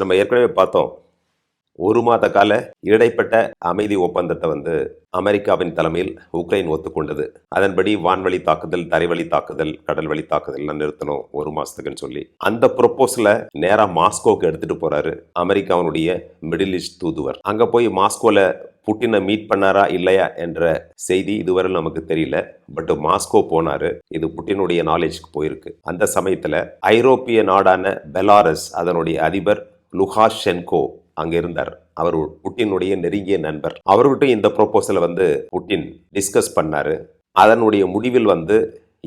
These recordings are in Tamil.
நம்ம ஏற்கனவே பார்த்தோம். ஒரு மாத கால இடைப்பட்ட அமைதி ஒப்பந்தத்தை வந்து அமெரிக்காவின் தலைமையில் உக்ரைன் ஒத்துக்கொண்டது. அதன்படி வான்வழி தாக்குதல் தரைவழி தாக்குதல் கடல் வழி தாக்குதல்லாம் நிறுத்தணும் ஒரு மாசத்துக்குன்னு சொல்லி. அந்த ப்ரொப்போசலை நேரா மாஸ்கோக்கு எடுத்துட்டு போறாரு அமெரிக்காவினுடைய மிடில் ஈஸ்ட் தூதுவர். அங்க போய் மாஸ்கோல புட்டினை மீட் பண்ணாரா இல்லையா என்ற செய்தி இதுவரை நமக்கு தெரியல. பட் மாஸ்கோ போனாரு. இது புட்டினுடைய நாலேஜ்க்கு போயிருக்கு. அந்த சமயத்துல ஐரோப்பிய நாடான பெலாரஸ் அதனுடைய அதிபர் லுகாஷென்கோ அங்கே இருந்தார் அவர் புட்டினுடைய நெருங்கிய நண்பர். அவர்கிட்ட இந்த ப்ரொபோசலை வந்து புட்டின் டிஸ்கஸ் பண்ணாரு. அதனுடைய முடிவில் வந்து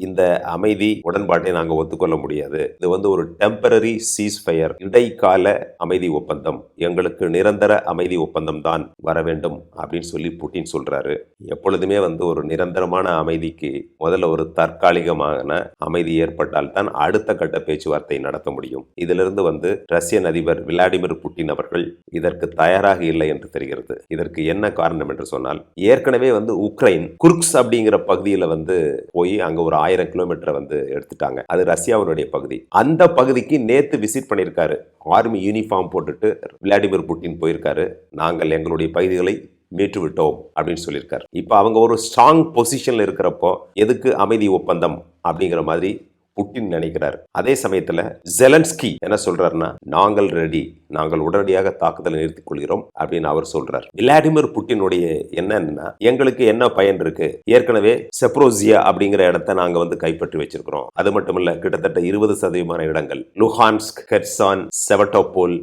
இந்த அமைதி உடன்பாட்டை நாங்கள் ஒத்துக்கொள்ள முடியாது. இது வந்து ஒரு டெம்பரரி சீஸ் ஃபயர் இடைக்கால அமைதி ஒப்பந்தம். எங்களுக்கு நிரந்தர அமைதி ஒப்பந்தம் தான் வர வேண்டும் அப்படின்னு சொல்லி புட்டின் சொல்றாரு. எப்பொழுதுமே வந்து ஒரு நிரந்தரமான அமைதிக்கு முதல்ல ஒரு தற்காலிகமான அமைதி ஏற்பட்டால் தான் அடுத்த கட்ட பேச்சுவார்த்தை நடத்த முடியும். இதிலிருந்து வந்து ரஷ்யன் அதிபர் விளாடிமிர் புட்டின் அவர்கள் இதற்கு தயாராக இல்லை என்று தெரிகிறது. இதற்கு என்ன காரணம் என்று சொன்னால் ஏற்கனவே வந்து உக்ரைன் குர்க்ஸ் அப்படிங்கிற பகுதியில் வந்து போய் அங்கே ஒரு ஆயிரம் கிலோமீட்டரை வந்து எடுத்துட்டாங்க. அது ரஷ்யாவுடைய பகுதி. அந்த பகுதிக்கு நேத்து விசிட் பண்ணியிருக்காரு. ஆர்மி யூனிஃபார்ம் போட்டுட்டு விளாடிமிர் புட்டின் போயிருக்காரு. நாங்கள் எங்களுடைய பகுதிகளை மீட்டு விட்டோம் அப்படின்னு சொல்லியிருக்காரு. இப்போ அவங்க ஒரு ஸ்ட்ராங் பொசிஷன்ல இருக்கிறப்போ எதுக்கு அமைதி ஒப்பந்தம் அப்படிங்கிற மாதிரி புட்டின் நினைக்கிறார். அதே சமயத்துல ஜெலன்ஸ்கி என்ன சொல்றாருன்னா நாங்கள் ரெடி நாங்கள் உடனடியாக தாக்குதலை நிறுத்திக் கொள்கிறோம் அப்படின்னு அவர் சொல்றார். விளாடிமிர் புட்டினுடைய என்னன்னா எங்களுக்கு என்ன பயன் இருக்கு? ஏற்கனவே செப்ரோசியா அப்படிங்கிற இடத்த நாங்க வந்து கைப்பற்றி வச்சிருக்கிறோம். அது மட்டும் இல்ல கிட்டத்தட்ட இருபது சதவீதமான இடங்கள். லுஹான்ஸ்க் கெர்சான் செவட்டோபோல்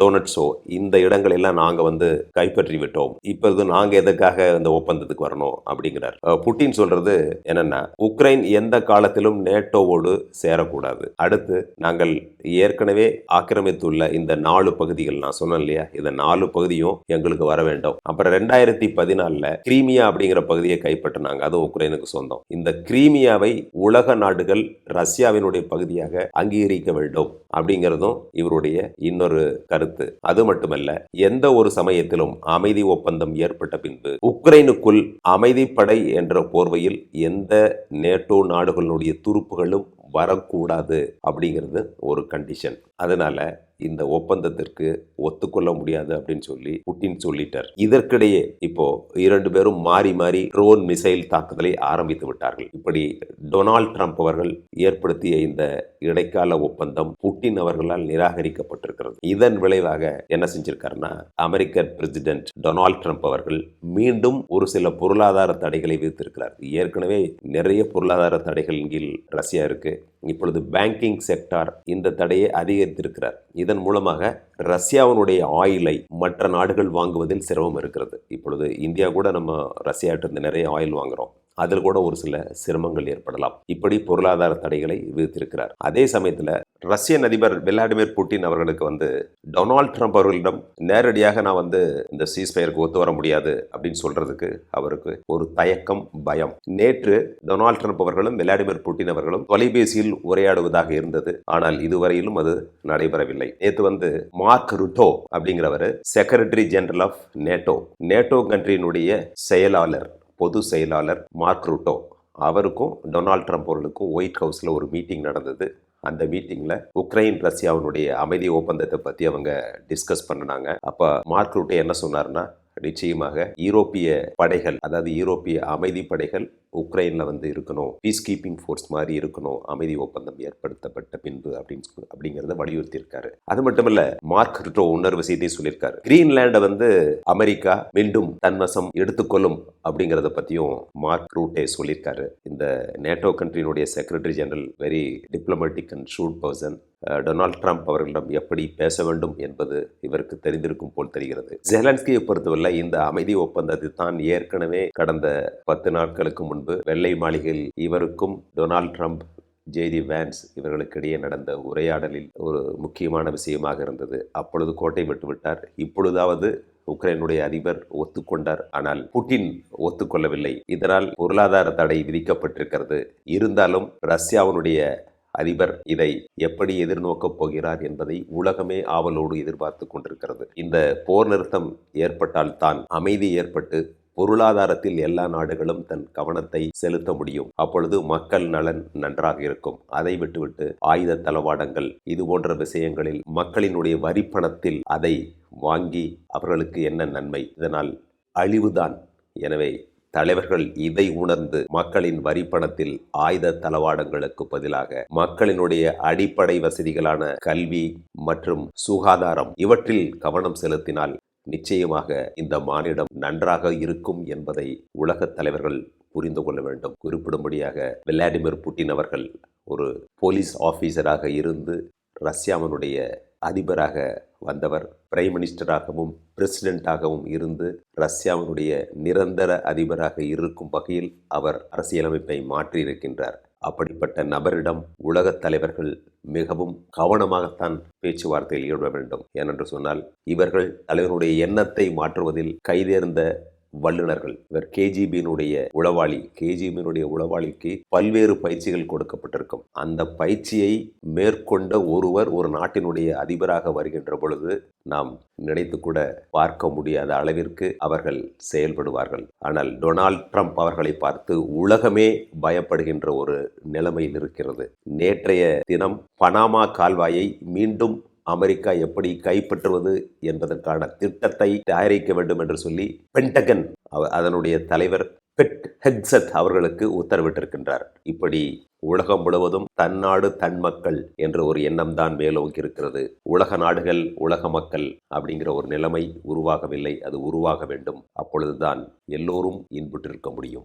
டோனட்ஸோ இந்த இடங்கள் எல்லாம் நாங்க வந்து கைப்பற்றி விட்டோம். இப்போது நாங்க எதுக்காக இந்த ஒப்பந்தத்துக்கு வரணும்? அப்படிங்கிறார். புட்டின் சொல்றது என்னன்னா உக்ரைன் எந்த காலத்திலும் நேட்டோவோடு சேரக்கூடாது. அடுத்து நாங்கள் ஏற்கனவே ஆக்கிரமித்துள்ள இந்த நாலு பகுதிகள் நான் சொன்னேன் இல்லையா? இந்த நாலு பகுதியும் எங்களுக்கு வர வேண்டும். அப்புறம் ரெண்டாயிரத்தி பதினாலில் கிரீமியா அப்படிங்கிற பகுதியை கைப்பற்றினாங்க அதுவும் உக்ரைனுக்கு சொந்தம். இந்த கிரீமியாவை உலக நாடுகள் ரஷ்யாவினுடைய பகுதியாக அங்கீகரிக்க வேண்டும் அப்படிங்கிறதும் இவருடைய இன்னொரு கருத்து. அது மட்டுமல்ல எந்த ஒரு சமயத்திலும் அமைதி ஒப்பந்தம் ஏற்பட்ட பின்பு உக்ரைனுக்குள் அமைதிப்படை என்ற போர்வையில் எந்த நேட்டோ நாடுகளுடைய துருப்புகளும் வரக்கூடாது அப்படிங்கிறது ஒரு கண்டிஷன் அதனால இந்த ஒப்பந்தத்திற்கு ஒத்துக்கொள்ள முடியாது அப்படின்னு சொல்லி புட்டின் சொல்லிட்டார். இதற்கிடையே இப்போ இரண்டு பேரும் மாறி மாறி ட்ரோன் மிசைல் தாக்குதலை ஆரம்பித்து விட்டார்கள். இப்படி டொனால்ட் ட்ரம்ப் அவர்கள் ஏற்படுத்திய இந்த இடைக்கால ஒப்பந்தம் புட்டின் அவர்களால் நிராகரிக்கப்பட்டிருக்கிறது. இதன் விளைவாக என்ன செஞ்சிருக்காருன்னா அமெரிக்க பிரசிடென்ட் டொனால்ட் ட்ரம்ப் அவர்கள் மீண்டும் ஒரு சில பொருளாதார தடைகளை விதித்திருக்கிறார். ஏற்கனவே நிறைய பொருளாதார தடைகளின் கீழ் ரஷ்யா இருக்கு. இப்பொழுது பேங்கிங் செக்டார் இந்த தடையை அதிகரித்திருக்கிறார். இதன் மூலமாக ரஷ்யாவினுடைய ஆயிலை மற்ற நாடுகள் வாங்குவதில் சிரமம் இருக்கிறது. இப்பொழுது இந்தியா கூட நம்ம ரஷ்யாட்டிருந்து நிறைய ஆயில் வாங்குறோம். அதில் கூட ஒரு சில சிரமங்கள் ஏற்படலாம். இப்படி பொருளாதார தடைகளை விதித்திருக்கிறார். அதே சமயத்தில் ரஷ்யன் அதிபர் விளாடிமிர் புட்டின் அவர்களுக்கு வந்து டொனால்ட் ட்ரம்ப் அவர்களிடம் நேரடியாக நான் வந்து இந்த சீஸ்பயருக்கு ஒத்து வர முடியாது அப்படின்னு சொல்றதுக்கு அவருக்கு ஒரு தயக்கம் பயம். நேற்று டொனால்ட் ட்ரம்ப் அவர்களும் விளாடிமிர் புட்டின் அவர்களும் தொலைபேசியில் உரையாடுவதாக இருந்தது. ஆனால் இதுவரையிலும் அது நடைபெறவில்லை. நேற்று வந்து மார்க் ருட்டோ அப்படிங்கிறவர் secretary general of NATO NATO கண்ட்ரியினுடைய செயலாளர் பொது செயலாளர் மார்க் ரூட்டோ அவருக்கும் டொனால்ட் ட்ரம்ப் அவர்களுக்கும் ஒயிட் ஹவுஸில் ஒரு மீட்டிங் நடந்தது. அந்த மீட்டிங்கில் உக்ரைன் ரஷ்யாவினுடைய அமைதி ஒப்பந்தத்தை பற்றி அவங்க டிஸ்கஸ் பண்ணினாங்க. அப்போ மார்க் ரூட்டே என்ன சொன்னார்னா நிச்சயமாக ஈரோப்பிய படைகள் அதாவது ஈரோப்பிய அமைதி படைகள் உக்ரைனில் வந்து இருக்கணும் பீஸ் கீப்பிங் ஃபோர்ஸ் மாதிரி இருக்கணும் அமைதி ஒப்பந்தம் ஏற்படுத்தப்பட்ட பின்பு அப்படின்னு சொல்லி- அப்படிங்கிறத வலியுறுத்தியிருக்காரு. அது மட்டும் இல்ல மார்க் ரிட்டோ இன்னொரு விஷயத்தையும் சொல்லியிருக்காரு. கிரீன்லேண்டை வந்து அமெரிக்கா மீண்டும் தன்வசம் எடுத்துக்கொள்ளும் அப்படிங்கிறத பற்றியும் மார்க் ரூட்டே சொல்லியிருக்காரு. இந்த NATO கண்ட்ரியினுடைய secretary general very diplomatic and shrewd person Donald Trump அவர்களிடம் எப்படி பேச வேண்டும் என்பது இவருக்கு தெரிந்திருக்கும் போல் தெரிகிறது. ஜெலன்ஸ்கியை பொறுத்தவரை இந்த அமைதி ஒப்பந்தத்தை தான் ஏற்கனவே கடந்த பத்து நாட்களுக்கு முன்பு வெள்ளை மாளிகையில் இவருக்கும் டொனால்ட் ட்ரம்ப் ஜேடி வேன்ஸ் இவர்களுக்கிடையே நடந்த உரையாடலில் ஒரு முக்கியமான விஷயமாக இருந்தது. அப்பொழுது கோட்டை விட்டுவிட்டார் இப்பொழுதாவது உக்ரைனுடைய அதிபர் ஒத்துக்கொண்டார். ஆனால் புட்டின் ஒத்துக்கொள்ளவில்லை. இதனால் பொருளாதார தடை விதிக்கப்பட்டிருக்கிறது. இருந்தாலும் ரஷ்யாவினுடைய அதிபர் இதை எப்படி எதிர்நோக்கப் போகிறார் என்பதை உலகமே ஆவலோடு எதிர்பார்த்து கொண்டிருக்கிறது. இந்த போர் நிறுத்தம் ஏற்பட்டால் தான் அமைதி ஏற்பட்டு பொருளாதாரத்தில் எல்லா நாடுகளும் தன் கவனத்தை செலுத்த முடியும். அப்பொழுது மக்கள் நலன் நன்றாக இருக்கும். அதை விட்டுவிட்டு ஆயுத தளவாடங்கள் இது போன்ற விஷயங்களில் மக்களினுடைய வரிப்பணத்தில் அதை வாங்கி அவர்களுக்கு என்ன நன்மை? இதனால் அழிவுதான். எனவே தலைவர்கள் இதை உணர்ந்து மக்களின் வரிப்பணத்தில் ஆயுத தளவாடங்களுக்கு பதிலாக மக்களினுடைய அடிப்படை வசதிகளான கல்வி மற்றும் சுகாதாரம் இவற்றில் கவனம் செலுத்தினால் நிச்சயமாக இந்த மானிடம் நன்றாக இருக்கும் என்பதை உலகத் தலைவர்கள் புரிந்து கொள்ள வேண்டும். குறிப்பிடும்படியாக விளாடிமிர் புட்டின் அவர்கள் ஒரு போலீஸ் ஆபீசராக இருந்து ரஷ்யாவினுடைய அதிபராக வந்தவர். பிரைம் மினிஸ்டராகவும் பிரசிடென்ட்டாகவும் இருந்து ரஷ்யாவினுடைய நிரந்தர அதிபராக இருக்கும் வகையில் அவர் அரசியலமைப்பை மாற்றியிருக்கின்றார். அப்படிப்பட்ட நபரிடம் உலகத் தலைவர்கள் மிகவும் கவனமாகத்தான் பேச்சுவார்த்தையில் ஈடுபட வேண்டும். ஏனென்று சொன்னால் இவர்கள் தலைவருடைய எண்ணத்தை மாற்றுவதில் கைதேர்ந்த வல்லுநர்கள் இவர் கேஜிபியினுடைய உளவாளி கேஜிபியினுடைய உளவாளிக்கு பல்வேறு பயிற்சிகள் கொடுக்கப்பட்டிருக்கும். அந்த பயிற்சியை மேற்கொண்ட ஒருவர் ஒரு நாட்டினுடைய அதிபராக வருகின்ற பொழுது நாம் நினைத்து கூட பார்க்க முடியாத அளவிற்கு அவர்கள் செயல்படுவார்கள். ஆனால் டொனால்ட் ட்ரம்ப் அவர்களை பார்த்து உலகமே பயப்படுகின்ற ஒரு நிலைமையில் இருக்கிறது. நேற்றைய தினம் பனாமா கால்வாயை மீண்டும் அமெரிக்கா எப்படி கைப்பற்றுவது என்பதற்கான திட்டத்தை தயாரிக்க வேண்டும் என்று சொல்லி பென்டகன் அவ- அதனுடைய தலைவர் பெட் ஹெக்ஸத் அவர்களுக்கு உத்தரவிட்டிருக்கின்றார். இப்படி உலகம் முழுவதும் தன்னாடு தன் மக்கள் என்ற ஒரு எண்ணம் தான் மேலோங்கி இருக்கிறது. உலக நாடுகள் உலக மக்கள் அப்படிங்கிற ஒரு நிலைமை உருவாகவில்லை. அது உருவாக வேண்டும். அப்பொழுதுதான் எல்லோரும் இன்புற்றிருக்க முடியும்.